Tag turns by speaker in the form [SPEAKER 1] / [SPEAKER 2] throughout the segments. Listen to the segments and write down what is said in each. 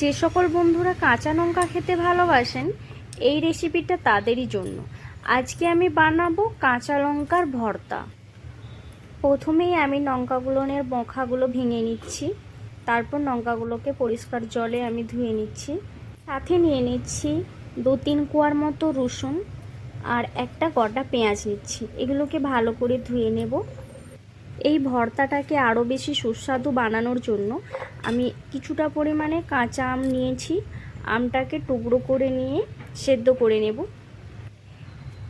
[SPEAKER 1] যে সকল বন্ধুরা কাঁচা লঙ্কা খেতে ভালোবাসেন, এই রেসিপিটা তাদেরই জন্য। আজকে আমি বানাবো কাঁচা লঙ্কার ভর্তা। প্রথমেই আমি লঙ্কাগুলোনের বখাগুলো ভেঙে নিচ্ছি। তারপর লঙ্কাগুলোকে পরিষ্কার জলে আমি ধুয়ে নিচ্ছি। সাথে নিয়ে নিচ্ছি দু তিন কোয়ার মতো রসুন আর একটা গোটা পেঁয়াজ নিচ্ছি। এগুলোকে ভালো করে ধুয়ে নেব। এই ভর্তাটাকে আরও বেশি সুস্বাদু বানানোর জন্য আমি কিছুটা পরিমাণে কাঁচা আম নিয়েছি। আমটাকে টুকরো করে নিয়ে সেদ্ধ করে নেব।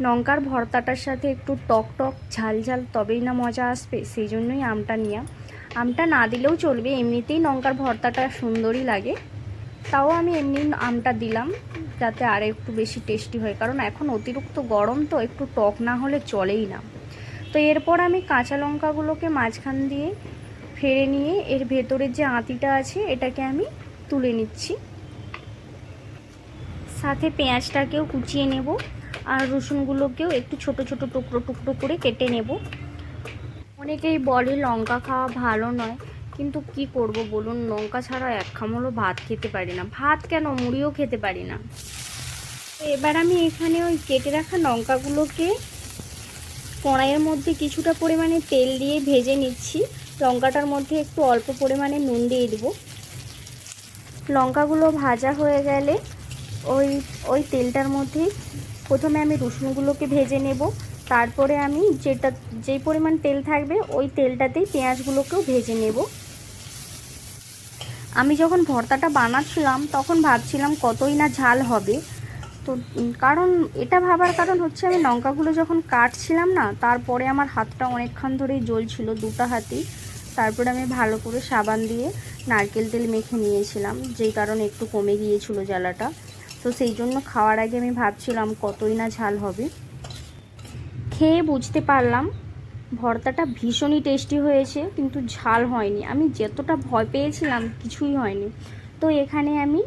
[SPEAKER 1] লঙ্কার ভর্তাটার সাথে একটু টক টক, ঝাল ঝাল, তবেই না মজা আসবে, সেই জন্যই আমটা নেওয়া আমটা না দিলেও চলবে, এমনিতেই লঙ্কার ভর্তাটা সুন্দরই লাগে। তাও আমি এমনি আমটা দিলাম, যাতে আর একটু বেশি টেস্টি হয়। কারণ এখন অতিরিক্ত গরম তো, একটু টক না হলে চলেই না। তো এরপর আমি কাঁচা লঙ্কাগুলোকে মাঝখান দিয়ে ফেড়ে নিয়ে এর ভেতরের যে আঁতিটা আছে, এটাকে আমি তুলে নিচ্ছি। সাথে পেঁয়াজটাকেও কুচিয়ে নেব আর রসুনগুলোকেও একটু ছোট ছোট টুকরো টুকরো করে কেটে নেব। অনেকেই বলে লঙ্কা খাওয়া ভালো নয়, কিন্তু কি করব বলুন? লঙ্কা ছাড়া এক খামলও ভাত খেতে পারি না। ভাত কেন? মুড়িও খেতে পারি না। এবার আমি এখানে ওই কেটে রাখা লঙ্কাগুলোকে কড়াইয়ের মধ্যে কিছুটা পরিমাণে তেল দিয়ে ভেজে নিচ্ছি। লঙ্কাটার মধ্যে একটু অল্প পরিমাণে নুন দিয়ে দেবো। লঙ্কাগুলো ভাজা হয়ে গেলে ওই ওই তেলটার মধ্যে প্রথমে আমি রসুনগুলোকে ভেজে নেব। তারপরে আমি যেটা, যেই পরিমাণ তেল থাকবে ওই তেলটাতেই পেঁয়াজগুলোকেও ভেজে নেব। আমি যখন ভর্তাটা বানাচ্ছিলাম তখন ভাবছিলাম কতই না ঝাল হবে। তো কারণ এটা ভাবার কারণ হচ্ছে আমি লঙ্কাগুলো যখন কাটছিলাম না, তারপরে আমার হাতটা অনেকক্ষণ ধরেই জ্বলছিল দুটো হাতেই তারপরে আমি ভালো করে সাবান দিয়ে নারকেল তেল মেখে নিয়েছিলাম, যেই কারণে একটু কমে গিয়েছিল জ্বালাটা। তো সেই জন্য খাওয়ার আগে আমি ভাবছিলাম কতই না ঝাল হবে। খেয়ে বুঝতে পারলাম, ভর্তাটা ভীষণই টেস্টি হয়েছে, কিন্তু ঝাল হয়নি। আমি যতটা ভয় পেয়েছিলাম, কিছুই হয়নি। তো এখানে আমি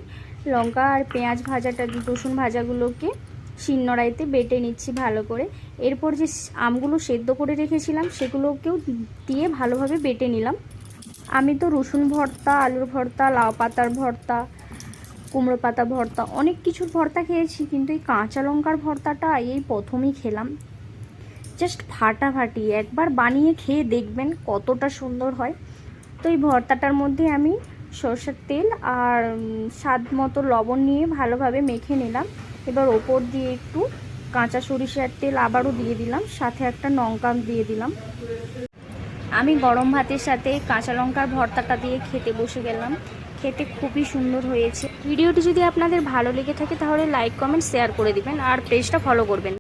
[SPEAKER 1] লঙ্কা আর পেঁয়াজ ভাজাটা, রসুন ভাজাগুলোকে শিলনোড়াইতে বেটে নিচ্ছি ভালো করে। এরপর যে আমগুলো সেদ্ধ করে রেখেছিলাম, সেগুলোকেও দিয়ে ভালোভাবে বেটে নিলাম। আমি তো রসুন ভর্তা, আলুর ভর্তা, লাউ পাতার ভর্তা, কুমড়ো পাতা ভর্তা, অনেক কিছুর ভর্তা খেয়েছি, কিন্তু এই কাঁচা লঙ্কার ভর্তাটা এই প্রথমেই খেলাম। জাস্ট ফাটাফাটি, একবার বানিয়ে খেয়ে দেখবেন কতটা সুন্দর হয়। তো এই ভর্তাটার মধ্যে আমি সর্ষের তেল আর স্বাদ মতো লবণ নিয়ে ভালোভাবে মেখে নিলাম। এবার ওপর দিয়ে একটু কাঁচা সরিষার তেল আবারও দিয়ে দিলাম, সাথে একটা লঙ্কা দিয়ে দিলাম। আমি গরম ভাতের সাথে কাঁচা লঙ্কার ভর্তাটা দিয়ে খেতে বসে গেলাম। খেতে খুবই সুন্দর হয়েছে। ভিডিওটি যদি আপনাদের ভালো লেগে থাকে তাহলে লাইক, কমেন্ট, শেয়ার করে দিবেন আর পেজটা ফলো করবেন।